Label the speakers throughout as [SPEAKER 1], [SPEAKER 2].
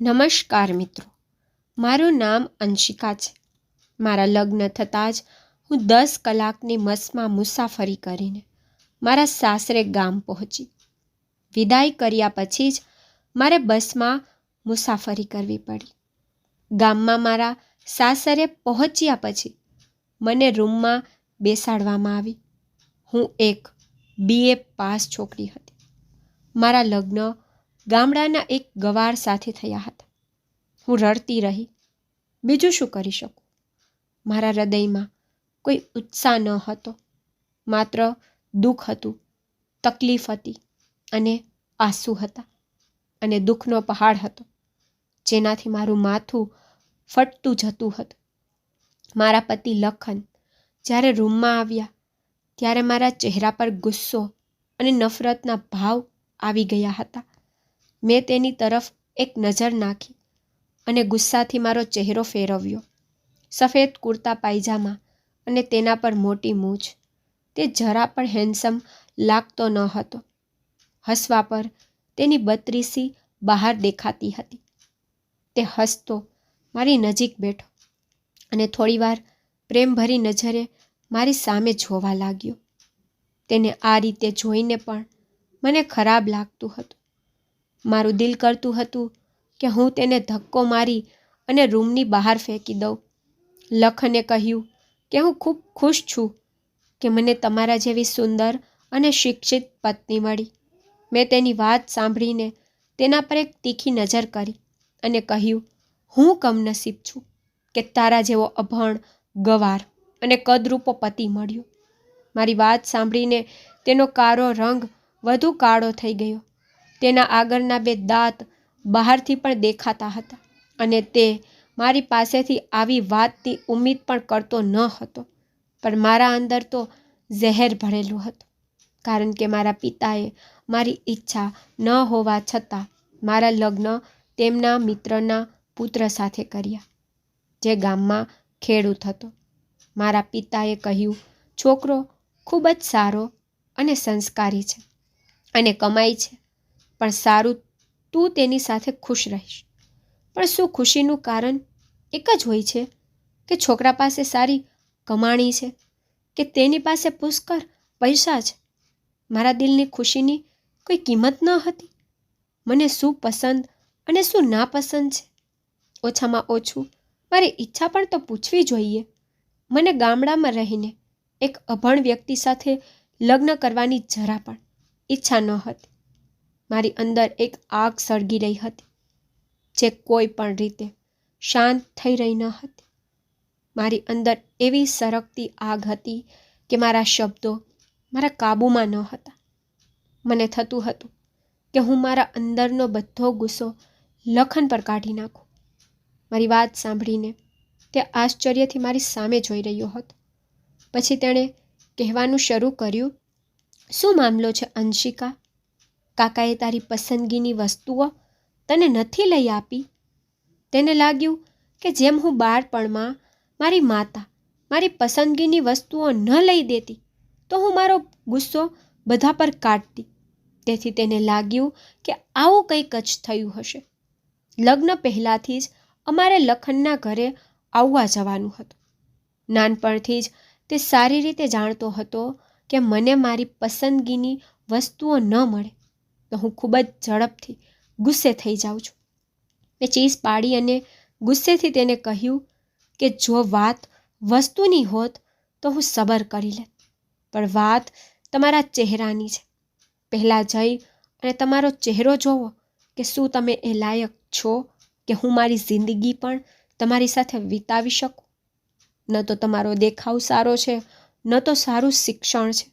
[SPEAKER 1] નમસ્કાર મિત્રો. મારું નામ અંશિકા છે. મારા લગ્ન થતાં જ હું દસ કલાકની બસમાં મુસાફરી કરીને મારા સાસરે ગામ પહોંચી. વિદાય કર્યા પછી જ મારે બસમાં મુસાફરી કરવી પડી. ગામમાં મારા સાસરે પહોંચ્યા પછી મને રૂમમાં બેસાડવામાં આવી. હું એક બીએ પાસ છોકરી હતી. મારા લગ્ન ગામડાના એક ગવાર સાથે થયા હતા. હું રડતી રહી. બીજું શું કરી શકું? મારા હૃદયમાં કોઈ ઉત્સાહ ન હતો. માત્ર દુઃખ હતું, તકલીફ હતી અને આંસુ હતા અને દુઃખનો પહાડ હતો, જેનાથી મારું માથું ફટતું જતું હતું. મારા પતિ લખન જ્યારે રૂમમાં આવ્યા, ત્યારે મારા ચહેરા પર ગુસ્સો અને નફરતના ભાવ આવી ગયા હતા. મેં તેની તરફ એક નજર નાખી અને ગુસ્સાથી મારો ચહેરો ફેરવ્યો. સફેદ કુર્તા પાયજામા અને તેના પર મોટી મૂછ. તે જરા પણ હેન્ડસમ લાગતો ન હતો. હસવા પર તેની બત્રીસી બહાર દેખાતી હતી. તે હસતો મારી નજીક બેઠો અને થોડીવાર પ્રેમભરી નજરે મારી સામે જોવા લાગ્યો. તેને આ રીતે જોઈને પણ મને ખરાબ લાગતું હતું. મારું દિલ કરતું હતું કે હું તેને ધક્કો મારી અને રૂમની બહાર ફેંકી દઉં. લખને કહ્યું કે હું ખૂબ ખુશ છું કે મને તમારા જેવી સુંદર અને શિક્ષિત પત્ની મળી. મેં તેની વાત સાંભળીને તેના પર એક તીખી નજર કરી અને કહ્યું, હું કમનસીબ છું કે તારા જેવો અભણ, ગવાર અને કદરૂપો પતિ મળ્યો. મારી વાત સાંભળીને તેનો કાળો રંગ વધુ કાળો થઈ ગયો તેના આગળના બે દાંત બહારથી પણ દેખાતા હતા અને તે મારી પાસેથી આવી વાતની ઉમ્મીદ પણ કરતો ન હતો, પણ મારા અંદર તો ઝેર ભરેલું હતું, કારણ કે મારા પિતાએ મારી ઈચ્છા ન હોવા છતાં મારા લગ્ન તેમના મિત્રના પુત્ર સાથે કર્યા, જે ગામમાં ખેડૂત હતો. મારા પિતાએ કહ્યું, છોકરો ખૂબ જ સારો અને સંસ્કારી છે અને કમાય છે. પણ સારું તું તેની સાથે ખુશ રહીશ. પણ શું ખુશીનું કારણ એક જ હોય છે કે છોકરા પાસે સારી કમાણી છે, કે તેની પાસે પુષ્કર પૈસા છે? મારા દિલની ખુશીની કોઈ કિંમત ન હતી. મને શું પસંદ અને શું નાપસંદ છે? ઓછામાં ઓછું મારી ઈચ્છા પણ તો પૂછવી જોઈએ. મને ગામડામાં રહીને એક અભણ વ્યક્તિ સાથે લગ્ન કરવાની જરા પણ ઈચ્છા ન હતી મારી અંદર એક આગ સળગી રહી હતી, જે કોઈ પણ રીતે શાંત થઈ રહી ન હતી. મારી અંદર એવી સરકતી આગ હતી કે મારા શબ્દો મારા કાબૂમાં ન હતા. મને થતું હતું કે હું મારા અંદરનો બધો ગુસ્સો લખન પર કાઢી નાખું. મારી વાત સાંભળીને તે આશ્ચર્યથી મારી સામે જોઈ રહ્યો હતો. પછી તેણે કહેવાનું શરૂ કર્યું, શું મામલો છે અંશિકા? કાકાએ તારી પસંદગીની વસ્તુઓ તને નથી લઈ આપી? તેને લાગ્યું કે જેમ હું બાળપણમાં મારી માતા મારી પસંદગીની વસ્તુઓ ન લઈ દેતી, તો હું મારો ગુસ્સો બધા પર કાઢતી. તેથી તેને લાગ્યું કે આવું કંઈક જ થયું હશે. લગ્ન પહેલાંથી જ અમારે લખનના ઘરે આવવા જવાનું હતું. નાનપણથી જ તે સારી રીતે જાણતો હતો કે મને મારી પસંદગીની વસ્તુઓ ન મળે. તો હું ખૂબ જ ઝડપથી ગુસ્સે થઈ જાઉં છું. મેં ચીસ પાડી અને ગુસ્સેથી તેને કહ્યું કે જો વાત વસ્તુની હોત તો હું સબર કરી લેત, પણ વાત તમારા ચહેરાની છે. પહેલાં જઈ અને તમારો ચહેરો જોવો કે શું તમે એ લાયક છો કે હું મારી જિંદગી પણ તમારી સાથે વિતાવી શકું. ન તો તમારો દેખાવ સારો છે, ન તો સારું શિક્ષણ છે.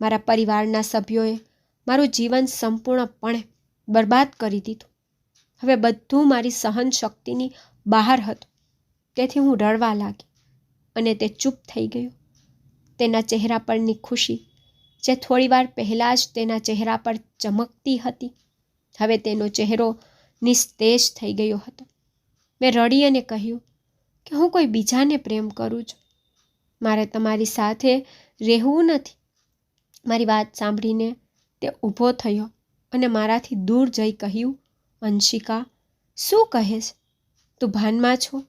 [SPEAKER 1] મારા પરિવારના સભ્યોએ મારું જીવન સંપૂર્ણપણે બરબાદ કરી દીધું. હવે બધું મારી સહન શક્તિની બહાર હતું. તેથી હું રડવા લાગી અને તે ચૂપ થઈ ગયો. તેના ચહેરા પરની ખુશી જે થોડીવાર પહેલાં જ તેના ચહેરા પર ચમકતી હતી, હવે તેનો ચહેરો નિસ્તેજ થઈ ગયો હતો. મેં રડી અને કહ્યું કે હું કોઈ બીજાને પ્રેમ કરું છું. મારે તમારી સાથે રહેવું નથી. મારી વાત સાંભળીને તે ઊભો થયો અને મારાથી દૂર જઈ કહ્યું, અંશિકા, શું કહેશ? તું ભાનમાં છો?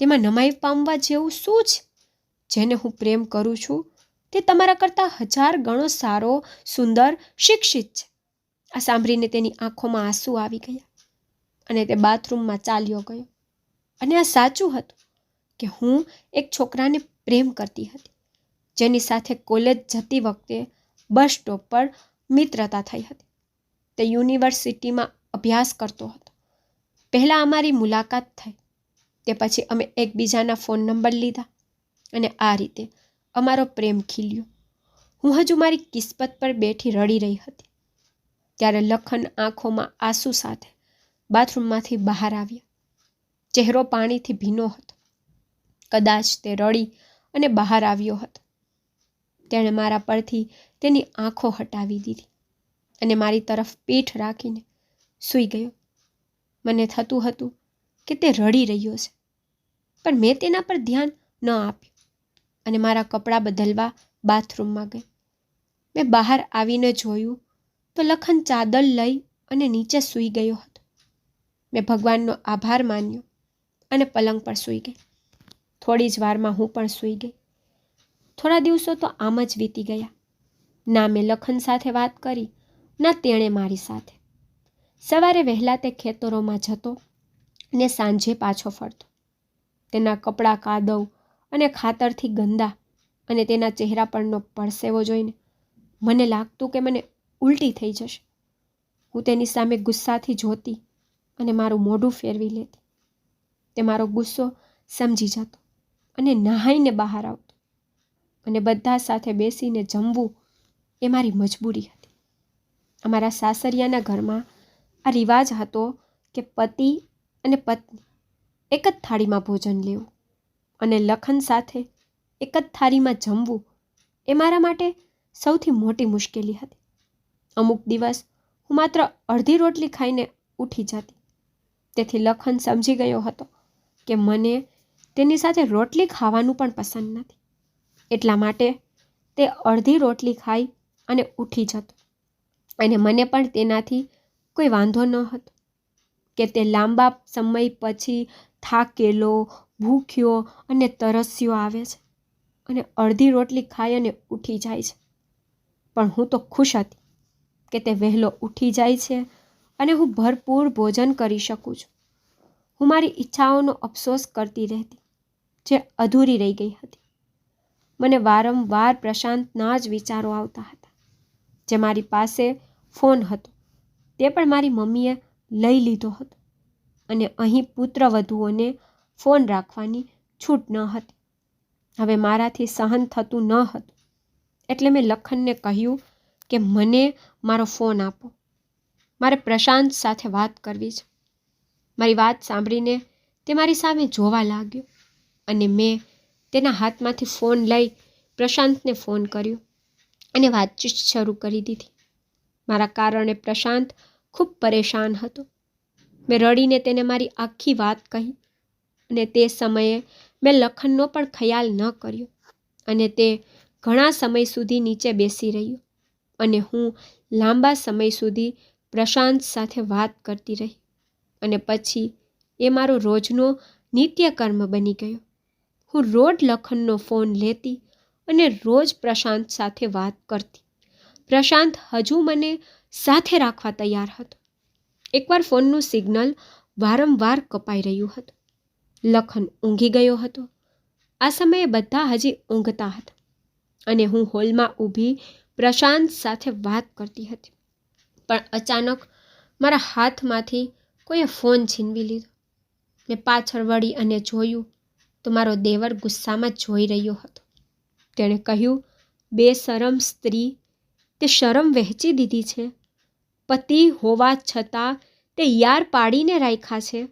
[SPEAKER 1] તેમાં નમાઈ પામવા જેવું શું છે? જેને હું પ્રેમ કરું છું, તે તમારા કરતાં હજાર ગણો સારો, સુંદર, શિક્ષિત છે. આ સાંભળીને તેની આંખોમાં આંસુ આવી ગયા અને તે બાથરૂમમાં ચાલ્યો ગયો. અને આ સાચું હતું કે હું એક છોકરાને પ્રેમ કરતી હતી, જેની સાથે કોલેજ જતી વખતે બસ સ્ટોપ પર મિત્રતા થઈ હતી. તે યુનિવર્સિટીમાં અભ્યાસ કરતો હતો. પહેલાં અમારી મુલાકાત થઈ. તે પછી અમે એકબીજાના ફોન નંબર લીધા અને આ રીતે અમારો પ્રેમ ખીલ્યો. હું હજુ મારી કિસ્મત પર બેઠી રડી રહી હતી. ત્યારે લખન આંખોમાં આંસુ સાથે બાથરૂમમાંથી બહાર આવ્યા. ચહેરો પાણીથી ભીનો હતો. કદાચ તે રડી અને બહાર આવ્યો હતો. તેણે મારા પરથી તેની આંખો હટાવી દીધી અને મારી તરફ પીઠ રાખીને સૂઈ ગયો. મને થતું હતું કે તે રડી રહ્યો છે, પણ મેં તેના પર ધ્યાન ન આપ્યું અને મારા કપડાં બદલવા બાથરૂમમાં ગઈ. મેં બહાર આવીને જોયું તો લખન ચાદર લઈ અને નીચે સૂઈ ગયો હતો. મેં ભગવાનનો આભાર માન્યો અને પલંગ પર સૂઈ ગઈ. થોડી જ વારમાં હું પણ સૂઈ ગઈ. થોડા દિવસો તો આમ જ વીતી ગયા. ના મેં લખન સાથે વાત કરી, ના તેણે મારી સાથે. સવારે વહેલા તે ખેતરોમાં જતો ને સાંજે પાછો ફરતો. તેના કપડાં કાદવ અને ખાતરથી ગંદા અને તેના ચહેરા પરનો પરસેવો જોઈને મને લાગતું કે મને ઉલટી થઈ જશે. હું તેની સામે ગુસ્સાથી જોતી અને મારું મોઢું ફેરવી લેતી. તે મારો ગુસ્સો સમજી જતો અને નહાઈને બહાર આવતો. અને બધા સાથે બેસીને જમવું એ મારી મજબૂરી હતી. અમારા સાસરિયાના ઘરમાં આ રિવાજ હતો કે પતિ અને પત્ની એક જ થાળીમાં ભોજન લેવું અને લખન સાથે એક જ થાળીમાં જમવું એ મારા માટે સૌથી મોટી મુશ્કેલી હતી. અમુક દિવસ હું માત્ર અડધી રોટલી ખાઈને ઉઠી જતી. તેથી લખન સમજી ગયો હતો કે મને તેની સાથે રોટલી ખાવાનું પણ પસંદ નથી. એટલા માટે તે અડધી રોટલી ખાઈ અને ઉઠી જતો. અને મને પણ તેનાથી કોઈ વાંધો ન હતો કે તે લાંબા સમય પછી થાકેલો, ભૂખ્યો અને તરસ્યો આવે છે અને અડધી રોટલી ખાઈ અને ઉઠી જાય છે. પણ હું તો ખુશ હતી કે તે વહેલો ઉઠી જાય છે અને હું ભરપૂર ભોજન કરી શકું છું. હું મારી ઈચ્છાઓનો અફસોસ કરતી રહેતી, જે અધૂરી રહી ગઈ હતી. મને વારંવાર પ્રશાંતના જ વિચારો આવતા હતા. જે મારી પાસે ફોન હતો. તે પણ મારી મમ્મીએ લઈ લીધો હતો. અને અહીં પુત્રવધુઓને ફોન રાખવાની છૂટ ન હતી. હવે મારાથી સહન થતું ન હતું. એટલે મેં લખનને કહ્યું કે મને મારો ફોન આપો. મારે પ્રશાંત સાથે વાત કરવી છે. મારી વાત સાંભળીને તે મારી સામે જોવા લાગ્યો અને મેં તેના હાથમાંથી ફોન લઈ પ્રશાંતને ફોન કર્યો. અને વાતચીત શરૂ કરી દીધી. મારા કારણે પ્રશાંત ખૂબ પરેશાન હતો. મેં રડીને તેને મારી આખી વાત કહી અને તે સમયે મેં લખનનો પણ ખ્યાલ ન કર્યો અને તે ઘણા સમય સુધી નીચે બેસી રહ્યો અને હું લાંબા સમય સુધી પ્રશાંત સાથે વાત કરતી રહી અને પછી એ મારો રોજનો નિત્યકર્મ બની ગયો. હું રોજ લખનનો ફોન લેતી અને રોજ પ્રશાંત સાથે વાત કરતી. પ્રશાંત હજુ મને સાથે રાખવા તૈયાર હતો. એકવાર ફોનનું સિગ્નલ વારંવાર કપાઈ રહ્યું હતું. લખન ઊંઘી ગયો હતો. આ સમયે બધા હજી ઊંઘતા હતા. અને હું હોલમાં ઊભી પ્રશાંત સાથે વાત કરતી હતી. પણ અચાનક મારા હાથમાંથી કોઈએ ફોન છીનવી લીધો. મેં પાછળ વળી અને જોયું તો મારો દેવર ગુસ્સામાં જોઈ રહ્યો હતો. તેણે કહ્યું, બે શરમ સ્ત્રી, તે શરમ વહેંચી દીધી છે. પતિ હોવા છતાં તે યાર પાડીને રાખ્યા છે.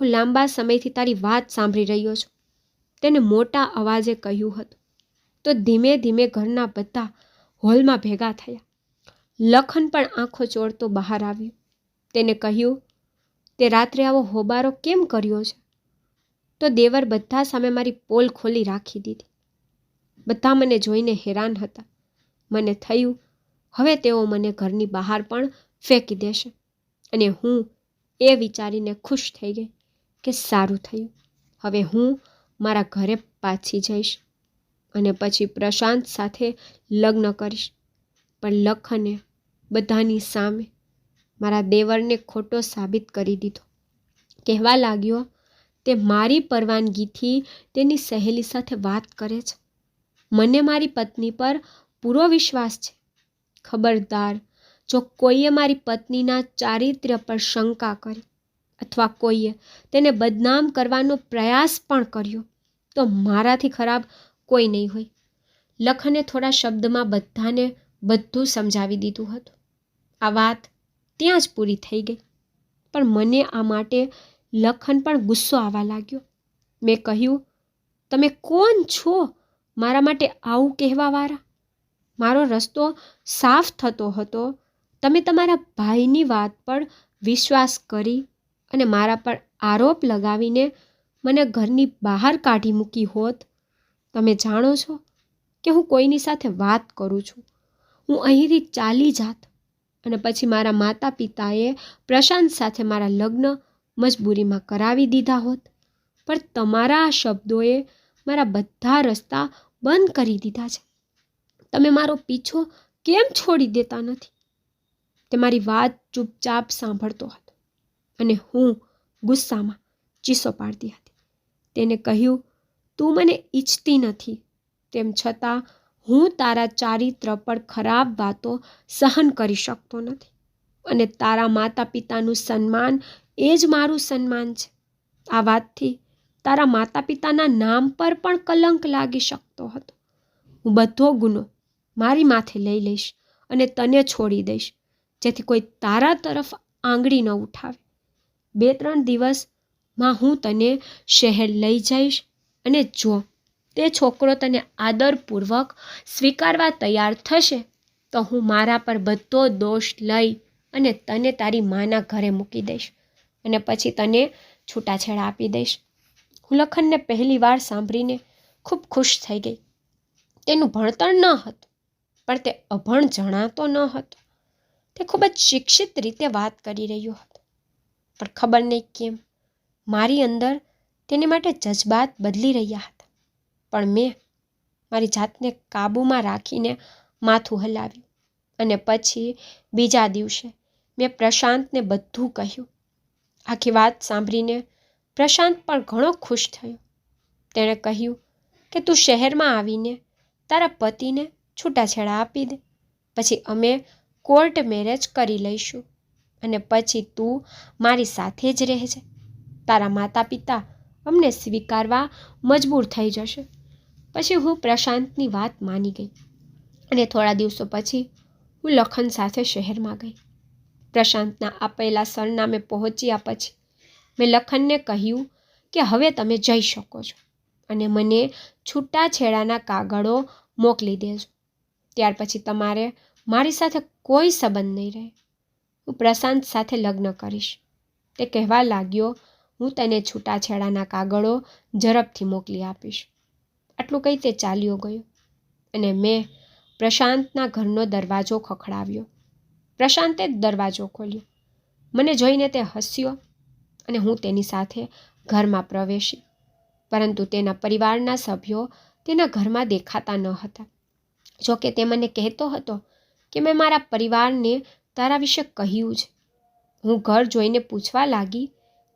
[SPEAKER 1] હું લાંબા સમયથી તારી વાત સાંભળી રહ્યો છું. તેને મોટા અવાજે કહ્યું હતું. તો ધીમે ધીમે ઘરના બધા હોલમાં ભેગા થયા. લખન પણ આંખો ચોળતો બહાર આવ્યો. તેને કહ્યું, તે રાત્રે આવો હોબારો કેમ કર્યો છે? તો દેવર બધા સામે મારી પોલ ખોલી રાખી દીધી. બધા મને જોઈને હેરાન હતા. મને થયું, હવે તેઓ મને ઘરની બહાર પણ ફેંકી દેશે. અને હું એ વિચારીને ખુશ થઈ ગઈ કે સારું થયું. હવે હું મારા ઘરે પાછી જઈશ અને પછી પ્રશાંત સાથે લગ્ન કરીશ. પણ લખને બધાની સામે મારા દેવરને ખોટો સાબિત કરી દીધો. કહેવા લાગ્યો, તે મારી પરવાનગીથી તેની સહેલી સાથે વાત કરે છે. મને મારી પત્ની પર પૂરો વિશ્વાસ છે. ખબરદાર, જો કોઈએ મારી પત્નીના ચારિત્ર્ય પર શંકા કરી અથવા કોઈએ તેને બદનામ કરવાનો પ્રયાસ પણ કર્યો, તો મારાથી ખરાબ કોઈ નહીં હોય. લખને થોડા શબ્દમાં બધાને બધું સમજાવી દીધું હતું. આ વાત ત્યાં જ પૂરી થઈ ગઈ. પણ મને આ માટે લખન પણ ગુસ્સો આવવા લાગ્યો. મેં કહ્યું, તમે કોણ છો? મારા માટે આવું કહેવાવાળા? મારો રસ્તો સાફ થતો હતો. તમે તમારા ભાઈની વાત પર વિશ્વાસ કરી અને મારા પર આરોપ લગાવીને મને ઘરની બહાર કાઢી મૂકી હોત. તમે જાણો છો કે હું કોઈની સાથે વાત કરું છું. હું અહીંથી ચાલી જાત અને પછી મારા માતા પિતાએ પ્રશાંત સાથે મારા લગ્ન મજબૂરીમાં કરાવી દીધા હોત. પણ તમારા આ શબ્દોએ મારા બધા રસ્તા બંધ કરી દીધા છે. તમે મારો પીછો કેમ છોડી દેતા નથી? તે મારી વાત ચૂપચાપ સાંભળતો હતો અને હું ગુસ્સામાં ચીસો પાડતી હતી. તેને કહ્યું, તું મને ઈચ્છતી નથી. તેમ છતાં હું તારા ચારિત્ર પર ખરાબ વાતો સહન કરી શકતો નથી અને તારા માતા પિતાનું સન્માન એ જ મારું સન્માન છે. આ વાતથી તારા માતા પિતાના નામ પર પણ કલંક લાગી શકતો હતો. હું બધો ગુનો મારી માથે લઈ લઈશ અને તને છોડી દઈશ, જેથી કોઈ તારા તરફ આંગળી ન ઉઠાવે. બે ત્રણ દિવસમાં હું તને શહેર લઈ જઈશ અને જો તે છોકરો તને આદરપૂર્વક સ્વીકારવા તૈયાર થશે, તો હું મારા પર બધો દોષ લઈ અને તને તારી માના ઘરે મૂકી દઈશ અને પછી તને છૂટાછેડા આપી દઈશ. હું લખનને પહેલી વાર સાંભળીને ખૂબ ખુશ થઈ ગઈ. તેનું ભણતર ન હતું, પણ તે અભણ જણાતો ન હતો. તે ખૂબ જ શિક્ષિત રીતે વાત કરી રહ્યો હતો. પણ ખબર નહીં કેમ, મારી અંદર તેની માટે જજબાત બદલી રહ્યા હતા. પણ મેં મારી જાતને કાબૂમાં રાખીને માથું હલાવ્યું અને પછી બીજા દિવસે મેં પ્રશાંતને બધું કહ્યું. આખી વાત સાંભળીને પ્રશાંત પણ ઘણો ખુશ થયો. તેણે કહ્યું કે તું શહેરમાં આવીને તારા પતિને છૂટાછેડા આપી દે. પછી અમે કોર્ટ મેરેજ કરી લઈશું અને પછી તું મારી સાથે જ રહેજે. તારા માતા પિતા અમને સ્વીકારવા મજબૂર થઈ જશે. પછી હું પ્રશાંતની વાત માની ગઈ અને થોડા દિવસો પછી હું લખન સાથે શહેરમાં ગઈ. પ્રશાંતના આપેલા સરનામે પહોંચ્યા પછી મેં લખનને કહ્યું કે હવે તમે જઈ શકો છો અને મને છૂટાછેડાના કાગળો મોકલી દેજો. ત્યાર પછી તમારે મારી સાથે કોઈ સંબંધ નહીં રહે. હું પ્રશાંત સાથે લગ્ન કરીશ. તે કહેવા લાગ્યો, હું તને છૂટાછેડાના કાગળો ઝડપથી મોકલી આપીશ. આટલું કહી તે ચાલ્યો ગયો અને મેં પ્રશાંતના ઘરનો દરવાજો ખખડાવ્યો. પ્રશાંતે જ દરવાજો ખોલ્યો. મને જોઈને તે હસ્યો. અને હું તેની સાથે ઘરમાં પ્રવેશી. પરંતુ તેના પરિવારના સભ્યો તેના ઘરમાં દેખાતા ન હતા. જોકે તે મને કહેતો હતો કે મેં મારા પરિવારને તારા વિશે કહ્યું છે. હું ઘર જોઈને પૂછવા લાગી,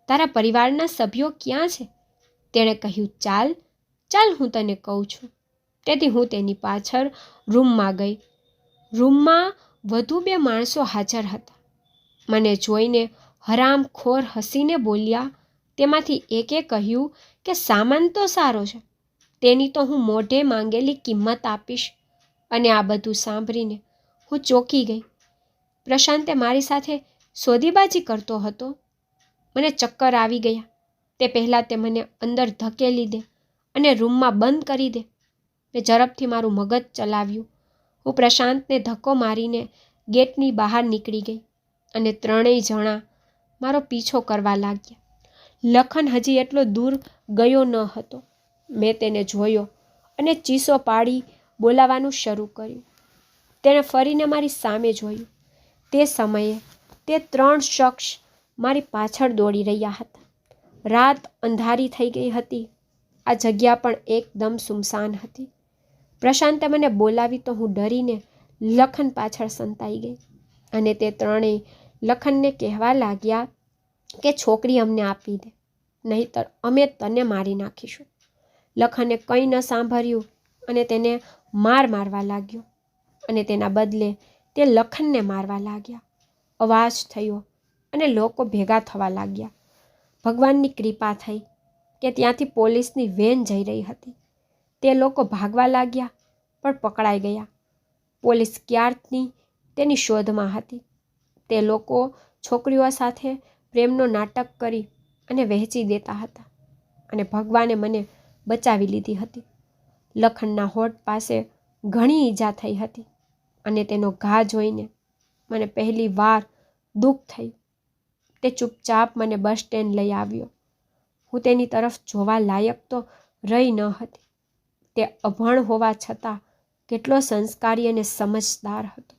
[SPEAKER 1] તારા પરિવારના સભ્યો ક્યાં છે? તેણે કહ્યું, ચાલ ચાલ હું તને કહું છું. તેથી હું તેની પાછળ રૂમમાં ગઈ. રૂમમાં વધુ બે માણસો હાજર હતા. મને જોઈને હરામખોર હસીને બોલ્યા, તેમાંથી એકે કહ્યું કે સામાન તો સારો છે, તેની તો હું મોઢે માંગેલી કિંમત આપીશ. અને આ બધું સાંભળીને હું ચોંકી ગઈ. પ્રશાંતે મારી સાથે સોદીબાજી કરતો હતો. મને ચક્કર આવી ગયા. તે પહેલાં તે મને અંદર ધકેલી દે અને રૂમમાં બંધ કરી દે. મેં ઝડપથી મારું મગજ ચલાવ્યું. હું પ્રશાંતને ધક્કો મારીને ગેટની બહાર નીકળી ગઈ અને ત્રણેય જણા મારો પીછો કરવા લાગ્યા. લખન હજી એટલો દૂર ગયો ન હતો. મેં તેને જોયો અને ચીસો પાડી બોલાવાનું શરૂ કર્યું. તેણે ફરીને મારી સામે જોયું. તે સમયે તે ત્રણ શખ્સ મારી પાછળ દોડી રહ્યા હતા. રાત અંધારી થઈ ગઈ હતી. આ જગ્યા પણ એકદમ સુમસાન હતી. પ્રશાંતે મને બોલાવી તો હું ડરીને લખન પાછળ સંતાઈ ગઈ અને તે ત્રણેય લખનને કહેવા લાગ્યા કે છોકરી અમને આપી દે, નહીતર અમે તને મારી નાખીશું. લખને કંઈ ન સાંભળ્યું અને તેને માર મારવા લાગ્યો અને તેના બદલે તે લખનને મારવા લાગ્યા. અવાજ થયો અને લોકો ભેગા થવા લાગ્યા. ભગવાનની કૃપા થઈ કે ત્યાંથી પોલીસની વેન જઈ રહી હતી. તે લોકો ભાગવા લાગ્યા પણ પકડાઈ ગયા. પોલીસ ક્યારની તેની શોધમાં હતી. તે લોકો છોકરીઓ સાથે પ્રેમનો નાટક કરી અને વહેંચી દેતા હતા અને ભગવાને મને બચાવી લીધી હતી. લખનના હોઠ પાસે ઘણી ઈજા થઈ હતી અને તેનો ઘા જોઈને મને પહેલી વાર દુઃખ થયું. તે ચૂપચાપ મને બસ સ્ટેન્ડ લઈ આવ્યો. હું તેની તરફ જોવા લાયક તો રહી ન હતી. તે અભણ હોવા છતાં કેટલો સંસ્કારી અને સમજદાર હતો.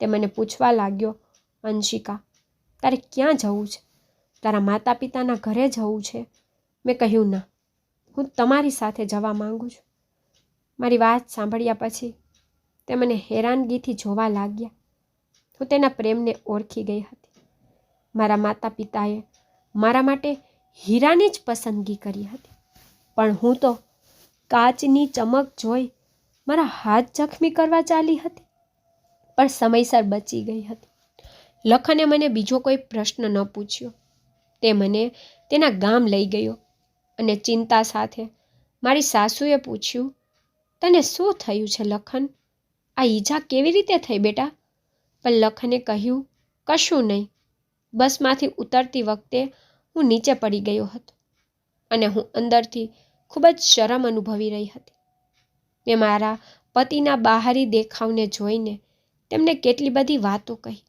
[SPEAKER 1] તે મને પૂછવા લાગ્યો અંશિકા, તારે ક્યાં જવું છે? તારા માતા પિતાના ઘરે જવું છે? મેં કહ્યું, ના, હું તમારી સાથે જવા માંગુ છું. મારી વાત સાંભળ્યા પછી તે મને હેરાનગીથી જોવા લાગ્યા. હું તેના પ્રેમને ઓળખી ગઈ હતી. મારા માતા પિતાએ મારા માટે હીરાની જ પસંદગી કરી હતી. પણ હું તો કાચની ચમક જોઈ મારા હાથ જખમી કરવા ચાલી હતી. પણ સમયસર બચી ગઈ હતી. લખને મને બીજો કોઈ પ્રશ્ન ન પૂછ્યો. તે મને તેના ગામ લઈ ગયો અને ચિંતા સાથે મારી સાસુએ પૂછ્યું, તને શું થયું છે લખન? આ ઈજા કેવી રીતે થઈ બેટા? પણ લખને કહ્યું, કશું નહીં. બસમાંથી ઉતરતી વખતે હું નીચે પડી ગયો હતો અને હું અંદરથી ખૂબ જ શરમ અનુભવી રહી હતી. મેં મારા પતિના બહારી દેખાવને જોઈને તેમને કેટલી બધી વાતો કહી.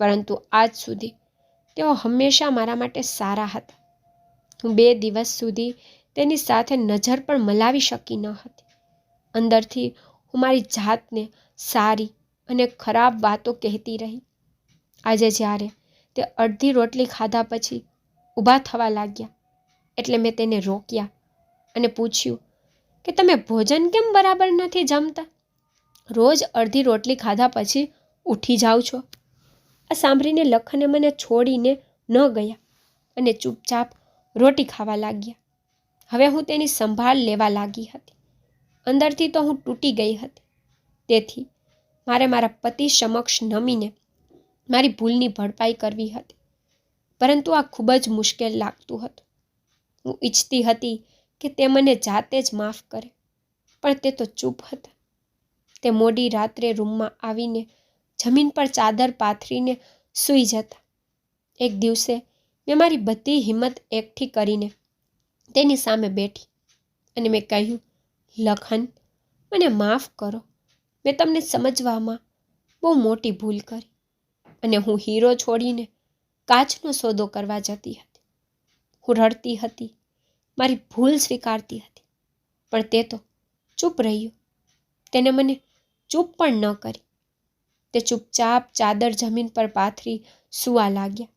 [SPEAKER 1] પરંતુ આજ સુધી તેઓ હંમેશા મારા માટે સારા હતા. હું બે દિવસ સુધી તેની સાથે નજર પણ મલાવી શકી ન હતી. અંદરથી હું મારી જાતને સારી અને ખરાબ વાતો કહેતી રહી. આજે જ્યારે તે અડધી રોટલી ખાધા પછી ઊભા થવા લાગ્યા, એટલે મેં તેને રોક્યા અને પૂછ્યું કે તમે ભોજન કેમ બરાબર નથી જમતા? રોજ અડધી રોટલી ખાધા પછી ઉઠી જાઓ છો? આ સાંભળીને લખને મને છોડીને ન ગયા અને ચૂપચાપ રોટી ખાવા લાગ્યા. હવે હું તેની સંભાળ લેવા લાગી હતી. અંદરથી તો હું તૂટી ગઈ હતી. તેથી મારે મારા પતિ સમક્ષ નમીને મારી ભૂલની ભરપાઈ કરવી હતી. પરંતુ આ ખૂબ જ મુશ્કેલ લાગતું હતું. હું ઈચ્છતી હતી કે તે મને જાતે જ માફ કરે. પણ તે તો ચૂપ હતા. તે મોડી રાત્રે રૂમમાં આવીને જમીન પર ચાદર પાથરીને સૂઈ જતા. એક દિવસે મેં મારી બધી હિંમત એકઠી કરીને તેની સામે બેઠી અને મેં કહ્યું, લખન, મને માફ કરો. મેં તમને સમજવામાં બહુ મોટી ભૂલ કરી અને હું હીરો છોડીને કાચનો સોદો કરવા જતી હતી. હું રડતી હતી, મારી ભૂલ સ્વીકારતી હતી, પણ તે તો ચૂપ રહ્યો. તેને મને ચૂપ પણ ન કરી. તે ચૂપચાપ ચાદર જમીન પર પાથરી સૂવા લાગ્યા.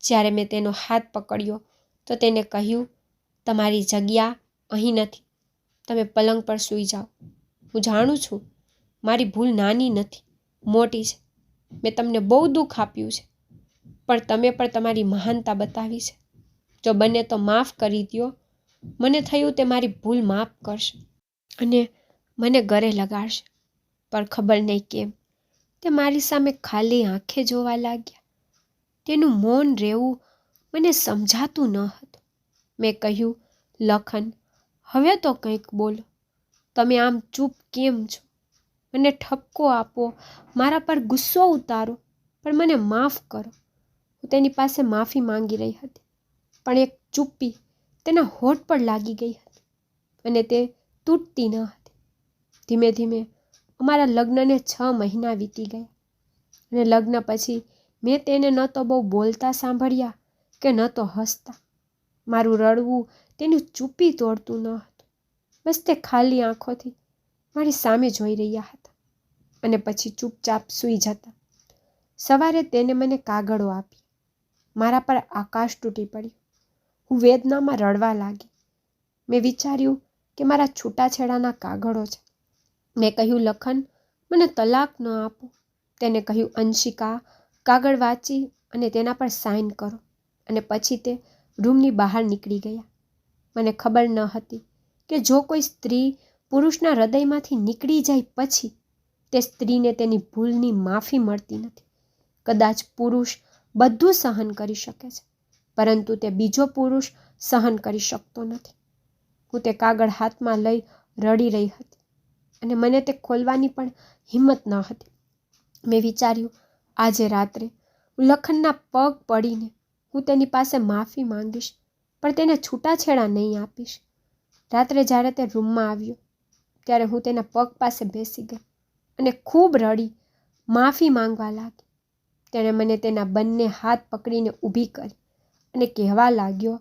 [SPEAKER 1] જ્યારે મેં તેનો હાથ પકડ્યો, તો તેને કહ્યું, તમારી જગ્યા અહીં નથી. તમે પલંગ પર સૂઈ જાઓ. હું જાણું છું, મારી ભૂલ નાની નથી, મોટી છે. મેં તમને બહુ દુઃખ આપ્યું છે, પણ તમે પણ તમારી મહાનતા બતાવી છે. જો બને તો માફ કરી દો મને થયું તે મારી ભૂલ માફ કરશે અને મને ગરે લગાડશે. પણ ખબર નહીં કેમ. તે મારી સામે ખાલી આંખે જોવા લાગ્યા. તેનું મૌન રહેવું મને સમજાતું ન હતું. મેં કહ્યું, લખન, હવે તો કંઈક બોલો. તમે આમ ચૂપ કેમ છો? મને ઠપકો આપો, મારા પર ગુસ્સો ઉતારો, પણ મને માફ કરો. હું તેની પાસે માફી માંગી રહી હતી, પણ એક ચૂપ્પી તેના હોઠ પર લાગી ગઈ હતી અને તે તૂટતી ન હતી. ધીમે ધીમે અમારા લગ્નને છ મહિના વીતી ગયા અને લગ્ન પછી મેં તેને ન તો બહુ બોલતા સાંભળ્યા કે ન તો હસતા. મારું રડવું તેનું ચૂપી તોડતું ન હતું. બસ તે ખાલી આંખોથી મારી સામે જોઈ રહ્યા હતા. અને પછી ચૂપચાપ સૂઈ જતા. સવારે તેને મને કાગળો આપી. મારા પર આકાશ તૂટી પડ્યું. હું વેદનામાં રડવા લાગી. મેં વિચાર્યું કે મારા છૂટાછેડાના કાગળો છે. મેં કહ્યું, લખન, મને તલાક ન આપો. તેને કહ્યું, અંશિકા, કાગળ વાંચી અને તેના પર સાઇન કરો. અને પછી તે રૂમની બહાર નીકળી ગયા. મને ખબર ન હતી કે જો કોઈ સ્ત્રી પુરુષના હૃદયમાંથી નીકળી જાય પછી, તે સ્ત્રીને તેની ભૂલની માફી મળતી નથી. કદાચ પુરુષ બધું સહન કરી શકે છે, પરંતુ તે બીજો પુરુષ સહન કરી શકતો નથી. હું તે કાગળ હાથમાં લઈ રડી રહી હતી. અને મને તે ખોલવાની પણ હિંમત ન હતી. મેં વિચાર્યું, આજે રાત્રે હું લખનના પગ પડીને હું તેની પાસે માફી માંગીશ, પણ તેને છૂટાછેડા નહીં આપીશ. રાત્રે જ્યારે તે રૂમમાં આવ્યો, ત્યારે હું તેના પગ પાસે બેસી ગઈ અને ખૂબ રડી માફી માંગવા લાગી. તેણે મને તેના બંને હાથ પકડીને ઊભી કરી અને કહેવા લાગ્યો,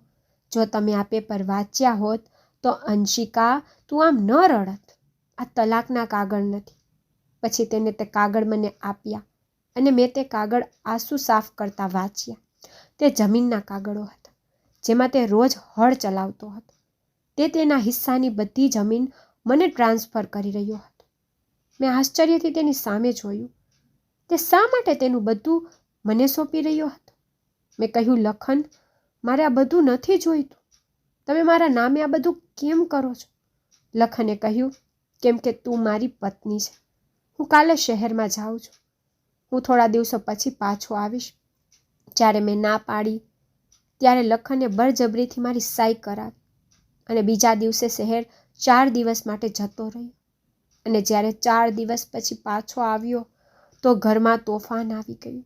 [SPEAKER 1] જો તમે આ પેપર વાંચ્યા હોત તો અંશિકા, તું આમ ન રડત. આ તલાકના કાગળ નથી. પછી તેને તે કાગળ મને આપ્યા અને મેં તે કાગળ આંસુ સાફ કરતા વાંચ્યા. તે જમીનના કાગળો હતા, જેમાં તે રોજ હળ ચલાવતો હતો. તે તેના હિસ્સાની બધી જમીન મને ટ્રાન્સફર કરી રહ્યો હતો. મેં આશ્ચર્યથી તેની સામે જોયું. તે શા માટે તેનું બધું મને સોંપી રહ્યો હતો? મેં કહ્યું, લખન, મારે આ બધું નથી જોઈતું. તમે મારા નામે આ બધું કેમ કરો છો? લખને કહ્યું કેમ કે તું મારી પત્ની છે. હું કાલે શહેરમાં જાઉં છું. હું થોડા દિવસો પછી પાછો આવીશ. જ્યારે મેં ના પાડી, ત્યારે લખને બળજબરીથી મારી સાઈ કરાવી અને બીજા દિવસે શહેર ચાર દિવસ માટે જતો રહ્યો. અને જ્યારે ચાર દિવસ પછી પાછો આવ્યો, તો ઘરમાં તોફાન આવી ગયું.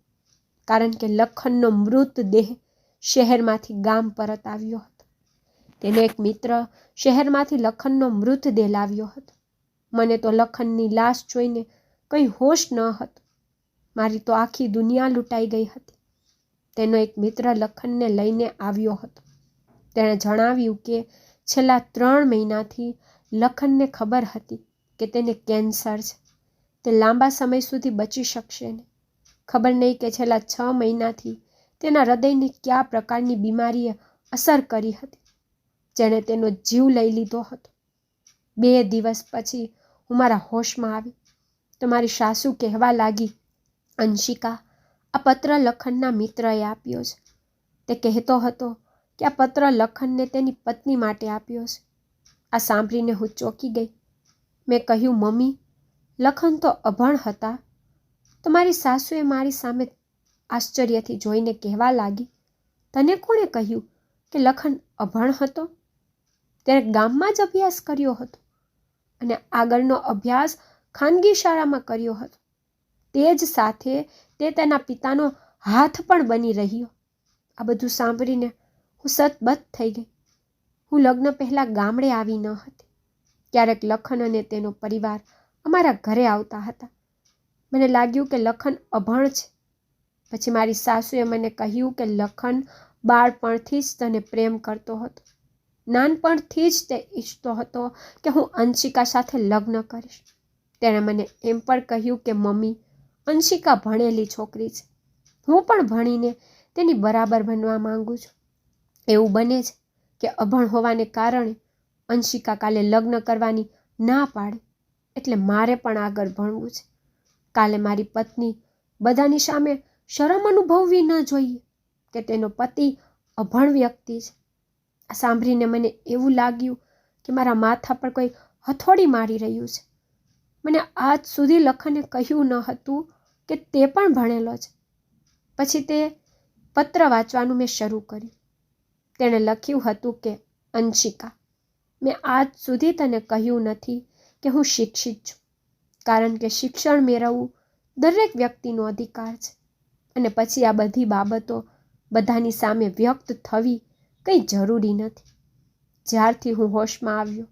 [SPEAKER 1] કારણ કે લખનનો મૃતદેહ શહેરમાંથી ગામ પરત આવ્યો હતો. તેનો એક મિત્ર શહેરમાંથી લખનનો મૃતદેહ લાવ્યો હતો. મને તો લખનની લાશ જોઈને કંઈ હોશ ન હતો. મારી તો આખી દુનિયા લૂંટાઈ ગઈ હતી. તેનો એક મિત્ર લખનને લઈને આવ્યો હતો. તેણે જણાવ્યું કે છેલ્લા ત્રણ મહિનાથી લખનને ખબર હતી કે તેને કેન્સર છે. તે લાંબા સમય સુધી બચી શકશે નહીં. ખબર નહીં કે છેલ્લા છ મહિનાથી તેના હૃદયને કયા પ્રકારની બીમારીએ અસર કરી હતી. જેણે તેનો જીવ લઈ લીધો હતો. બે દિવસ પછી હું મારા હોશમાં આવી. તો મારી સાસુ કહેવા લાગી, અંશિકા, આ પત્ર લખનના મિત્રએ આપ્યો છે. તે કહેતો હતો કે આ પત્ર લખનને તેની પત્ની માટે આપ્યો છે. આ સાંભળીને હું ચોંકી ગઈ. મેં કહ્યું, મમ્મી, લખન તો અભણ હતા. તો મારી સાસુએ મારી સામે આશ્ચર્યથી જોઈને કહેવા લાગી, તને કોણે કહ્યું કે લખન અભણ હતો? તેણે ગામમાં જ અભ્યાસ કર્યો હતો. અને આગળનો અભ્યાસ ખાનગી શાળામાં કર્યો હતો. તે જ સાથે તે તેના પિતાનો હાથ પણ બની રહ્યો. આ બધું સાંભળીને હું સતબત થઈ ગઈ. હું લગ્ન પહેલાં ગામડે આવી ન હતી. ક્યારેક લખન અને તેનો પરિવાર અમારા ઘરે આવતા હતા. મને લાગ્યું કે લખન અભણ છે. પછી મારી સાસુએ મને કહ્યું કે લખન બાળપણથી જ તને પ્રેમ કરતો હતો. નાનપણથી જ તે ઈચ્છતો હતો કે હું અંશિકા સાથે લગ્ન કરીશ. તેણે મને એમ પણ કહ્યું કે, મમ્મી, અંશિકા ભણેલી છોકરી છે. હું પણ ભણીને તેની બરાબર બનવા માંગુ છું. એવું બને છે કે અભણ હોવાને કારણે અંશિકા કાલે લગ્ન કરવાની ના પાડે એટલે મારે પણ આગળ ભણવું છે. કાલે મારી પત્ની બધાની સામે શરમ અનુભવવી ન જોઈએ કે તેનો પતિ અભણ વ્યક્તિ છે. સાંભળીને મને એવું લાગ્યું કે મારા માથા પર કોઈ હથોડી મારી રહ્યું છે. મને આજ સુધી લખને કહ્યું ન હતું કે તે પણ ભણેલો છે. પછી તે પત્ર વાંચવાનું મેં શરૂ કર્યું. તેણે લખ્યું હતું કે, અંશિકા, મેં આજ સુધી તને કહ્યું નથી કે હું શિક્ષિત છું, કારણ કે શિક્ષણ મેળવવું દરેક વ્યક્તિનો અધિકાર છે. અને પછી આ બધી બાબતો બધાની સામે વ્યક્ત થવી કંઈ જરૂરી નથી. જ્યારથી હું હોશમાં આવ્યો,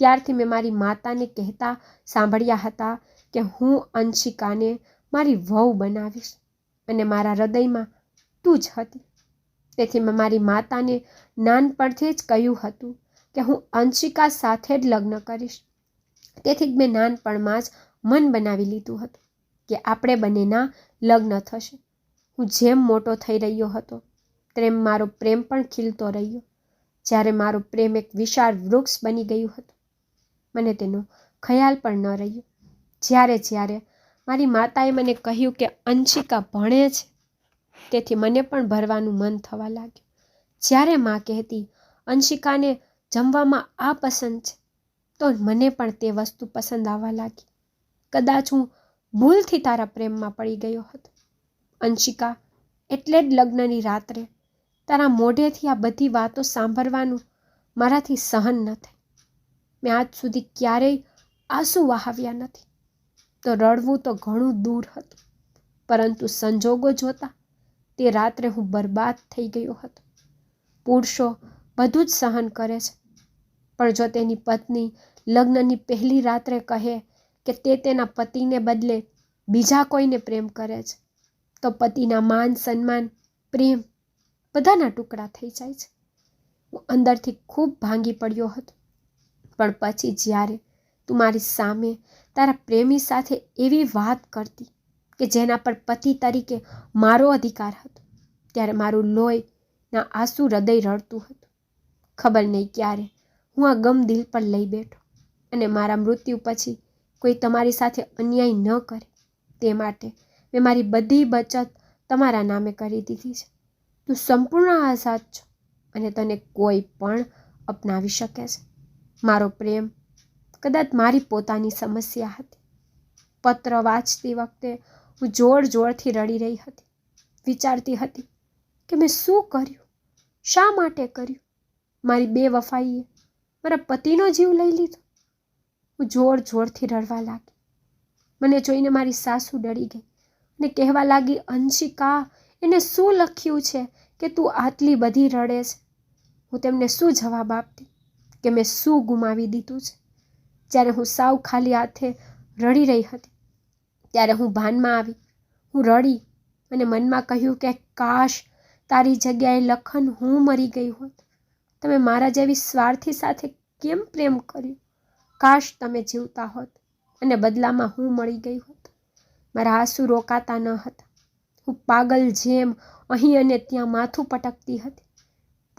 [SPEAKER 1] ત્યારથી મેં મારી માતાને કહેતા સાંભળ્યા હતા કે હું અંશિકાને મારી વહુ બનાવીશ અને મારા હૃદયમાં તું જ હતી. તેથી મેં મારી માતાને નાનપણથી જ કહ્યું હતું કે હું અંશિકા સાથે જ લગ્ન કરીશ. તેથી જ મેં નાનપણમાં જ મન બનાવી લીધું હતું કે આપણે બંનેના લગ્ન થશે. હું જેમ મોટો થઈ રહ્યો હતો તેમ મારો પ્રેમ પણ ખીલતો રહ્યો. જ્યારે મારો પ્રેમ એક વિશાળ વૃક્ષ બની ગયું હતું, મને તેનો ખ્યાલ પણ ન રહ્યો. જ્યારે જ્યારે મારી માતાએ મને કહ્યું કે અંશિકા ભણે છે, તેથી મને પણ ભરવાનું મન થવા લાગ્યું. જ્યારે માં કહેતી, અંશિકાને જમવામાં આ પસંદ છે, તો મને પણ તે વસ્તુ પસંદ આવવા લાગી. કદાચ હું ભૂલથી તારા પ્રેમમાં પડી ગયો હતો. અંશિકા, એટલે જ લગ્નની રાત્રે તારા મોઢેથી આ બધી વાતો સાંભળવાનું મારાથી સહન ન થાય. મેં આજ સુધી ક્યારેય આંસુ વહાવ્યા નથી. તો રડવું તો ઘણું દૂર હતું, પરંતુ સંજોગો જોતા તે રાત્રે હું બરબાદ થઈ ગયો હતો. પુરુષો બધું જ સહન કરે છે, પણ જો તેની પત્ની લગ્નની પહેલી રાત્રે કહે કે તે તેના પતિને બદલે બીજા કોઈને પ્રેમ કરે છે, તો પતિના માન સન્માન, પ્રેમ બધાના ટુકડા થઈ જાય છે. હું અંદરથી ખૂબ ભાંગી પડ્યો હતો. પણ પછી જ્યારે તું મારી સામે તારા પ્રેમી સાથે એવી વાત કરતી કે જેના પર પતિ તરીકે મારો અધિકાર હતો, ત્યારે મારું લોહીના આંસુ હૃદય રડતું હતું. ખબર નહીં ક્યારે હું આ ગમ દિલ પર લઈ બેઠો અને મારા મૃત્યુ પછી કોઈ તમારી સાથે અન્યાય ન કરે, તે માટે મેં મારી બધી બચત તમારા નામે કરી દીધી છે. તું સંપૂર્ણ આઝાદ છો અને તને કોઈ પણ અપનાવી શકે છે. મારો પ્રેમ કદાચ મારી પોતાની સમસ્યા હતી. પત્ર વાંચતી વખતે હું જોર જોરથી રડી રહી હતી. વિચારતી હતી કે મેં શું કર્યું? શા માટે કર્યું? મારી બે વફાઈએ મારા પતિનો જીવ લઈ લીધો. હું જોર જોરથી રડવા લાગી. મને જોઈને મારી સાસુ ડરી ગઈ અને કહેવા લાગી, અંશિકા એને શું લખ્યું છે કે તું આટલી બધી રડે છે હું તેમને શું જવાબ આપતી કે મેં શું ગુમાવી દીધું છે? જ્યારે હું સાવ ખાલી હાથે રડી રહી હતી, ત્યારે હું ભાનમાં આવી. હું રડી અને મનમાં કહ્યું કે કાશ તારી જગ્યાએ લખન હું મરી ગઈ હોત. તમે મારા જેવી સ્વાર્થી સાથે કેમ પ્રેમ કર્યો? કાશ તમે જીવતા હોત અને બદલામાં હું મળી ગઈ હોત. મારા આંસુ રોકાતા ન હતા. હું પાગલ જેમ અહીં અને ત્યાં માથું પટકતી હતી.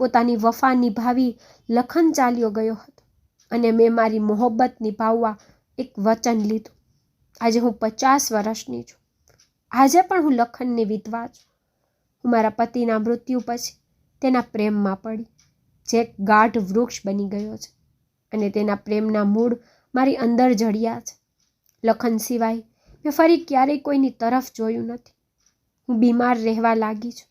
[SPEAKER 1] પોતાની વફા નિભાવી લખન ચાલ્યો ગયો હતો અને મેં મારી મોહબ્બત નિભાવવા એક વચન લીધું. આજે હું પચાસ વર્ષની છું. આજે પણ હું લખનની વિધવા છું. હું મારા પતિના મૃત્યુ પછી તેના પ્રેમમાં પડી. જે એક ગાઢ વૃક્ષ બની ગયો છે અને તેના પ્રેમના મૂળ મારી અંદર જડિયા છે. લખન સિવાય મેં ફરી ક્યારેય કોઈની તરફ જોયું નથી. હું બીમાર રહેવા લાગી છું.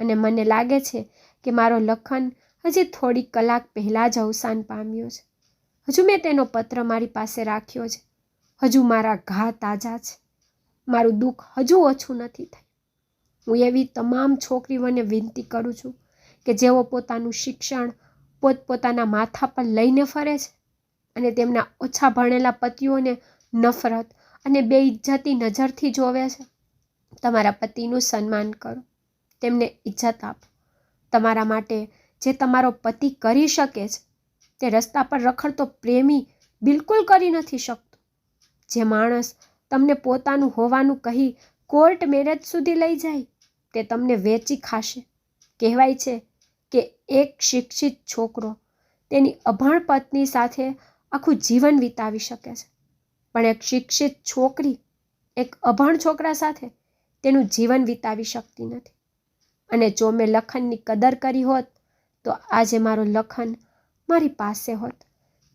[SPEAKER 1] અને મને લાગે છે કે મારો લખન હજી થોડી કલાક પહેલાં જ અવસાન પામ્યો છે. હજુ મેં તેનો પત્ર મારી પાસે રાખ્યો છે. હજુ મારા ઘા તાજા છે. મારું દુઃખ હજુ ઓછું નથી થયું. હું એવી તમામ છોકરીઓને વિનંતી કરું છું કે જેઓ પોતાનું શિક્ષણ પોતપોતાના માથા પર લઈને ફરે છે અને તેમના ઓછા ભણેલા પતિઓને નફરત અને બેઇજ્જતી નજરથી જોવે છે. તમારા પતિનું સન્માન કરો. તેમને ઇજ્જત આપો. તમારા માટે જે તમારો પતિ કરી શકે છે, તે રસ્તા પર રખડતો પ્રેમી બિલકુલ કરી નથી શકતો. જે માણસ તમને પોતાનું હોવાનું કહી કોર્ટ મેરેજ સુધી લઈ જાય, તે તમને વેચી ખાશે. કહેવાય છે કે એક શિક્ષિત છોકરો તેની અભણ પત્ની સાથે આખું જીવન વિતાવી શકે છે. પણ એક શિક્ષિત છોકરી એક અભણ છોકરા સાથે તેનું જીવન વિતાવી શકતી નથી. અને જો મેં લખનની કદર કરી હોત, તો આજે મારો લખન મારી પાસે હોત.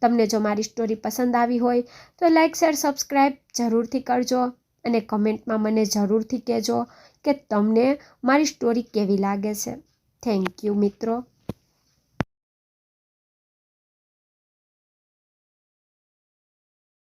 [SPEAKER 1] તમને જો મારી સ્ટોરી પસંદ આવી હોય, તો લાઇક શેર સબસ્ક્રાઈબ જરૂરથી કરજો અને કમેન્ટમાં મને જરૂરથી કહેજો કે તમને મારી સ્ટોરી કેવી લાગે છે. થેન્ક યુ મિત્રો.